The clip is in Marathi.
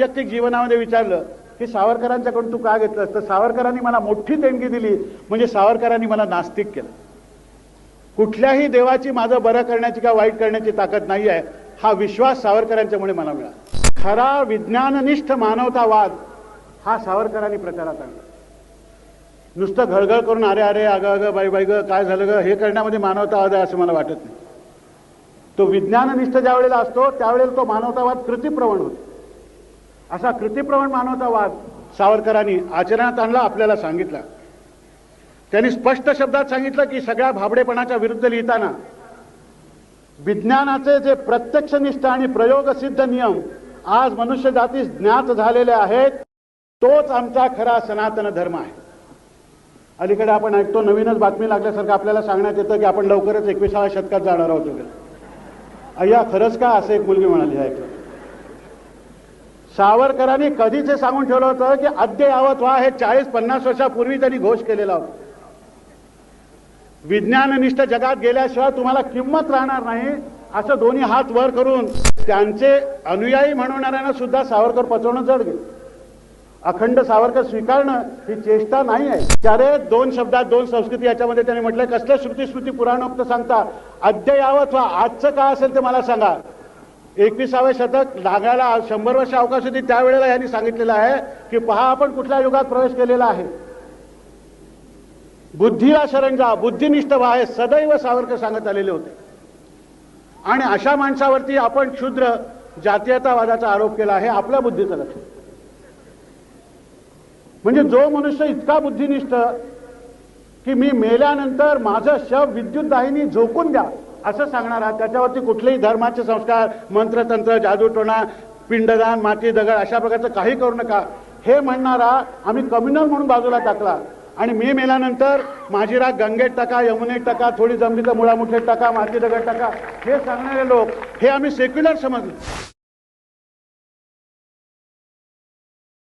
वैयक्तिक जीवनामध्ये विचारलं की सावरकरांच्याकडून तू का घेतलंस? तर सावरकरांनी मला मोठी देणगी दिली. म्हणजे सावरकरांनी मला नास्तिक केलं. कुठल्याही देवाची माझं बरं करण्याची किंवा वाईट करण्याची ताकद नाही आहे. हा विश्वास सावरकरांच्यामुळे मला मिळाला. खरा विज्ञाननिष्ठ मानवतावाद हा सावरकरांनी प्रचारात आणला. नुसतं घळघळ करून अरे अरे अगं अगं बाई बाई ग काय झालं ग? हे करण्यामध्ये मानवतावाद आहे असं मला वाटत नाही. तो विज्ञाननिष्ठ ज्या वेळेला असतो त्यावेळेला तो मानवतावाद कृतीप्रवण होतो. असा कृतीप्रवण मानवतावाद सावरकरांनी आचरणात आणला आपल्याला सांगितला. त्यांनी स्पष्ट शब्दात सांगितलं की सगळ्या भाबडेपणाच्या विरुद्ध लिहिताना विज्ञानाचे जे प्रत्यक्षनिष्ठ आणि प्रयोगसिद्ध नियम आज मनुष्य जातीस ज्ञात झालेले आहेत तोच आमचा खरा सनातन धर्म आहे. अलीकडे आपण ऐकतो नवीनच बातमी लागल्यासारखं आपल्याला सांगण्यात येतं की आपण लवकरच एकविसाव्या शतकात जाणार आहोत वगैरे. अय्या खरंच का असं एक मुलगी म्हणाली ऐकलं सावरकरांनी कधीच हे सांगून ठेवलं होतं की अद्ययावत व्हा हे चाळीस पन्नास वर्षापूर्वी त्यांनी घोष केलेला होता. विज्ञाननिष्ठ जगात गेल्याशिवाय तुम्हाला किंमत राहणार नाही असं दोन्ही हात वर करून त्यांचे अनुयायी म्हणवणाऱ्यांना सुद्धा सावरकर पचवणं जड गेलं. अखंड सावरकर स्वीकारणं ही चेष्टा नाही आहे. त्यारे दोन शब्दात दोन संस्कृती याच्यामध्ये त्यांनी म्हटलंय कसलं श्रुती स्मृती पुराणोक्त सांगता अद्ययावत व्हा आजचं काय असेल ते मला सांगा. एकविसावे शतक लागायला शंभर वर्ष अवकाश होती. त्यावेळेला यांनी सांगितलेलं आहे की पहा आपण कुठल्या युगात प्रवेश केलेला आहे. बुद्धीला शरण जा बुद्धिनिष्ठ व्हा हे सदैव सावरकर सांगत आलेले होते. आणि अशा माणसावरती आपण क्षुद्र जातीयतावादाचा आरोप केला आहे आपल्या बुद्धीचं लक्ष. म्हणजे जो मनुष्य इतका बुद्धिनिष्ठ की मी मेल्यानंतर माझं शव विद्युत दाहिनी झोकून द्या. असं सांगणारा त्याच्यावरती कुठलेही धर्माचे संस्कार मंत्रतंत्र जादूटोणा पिंडदान माती दगड अशा प्रकारचं काही करू नका. हे म्हणणारा आम्ही कम्युनल म्हणून बाजूला टाकला. आणि मी मेल्यानंतर माझी राग गंगेत टाका यमुनेत टाका थोडी जमिनीचं मुळामुठेत टाका माती दगड टाका. हे सांगणारे लोक हे आम्ही सेक्युलर समजले.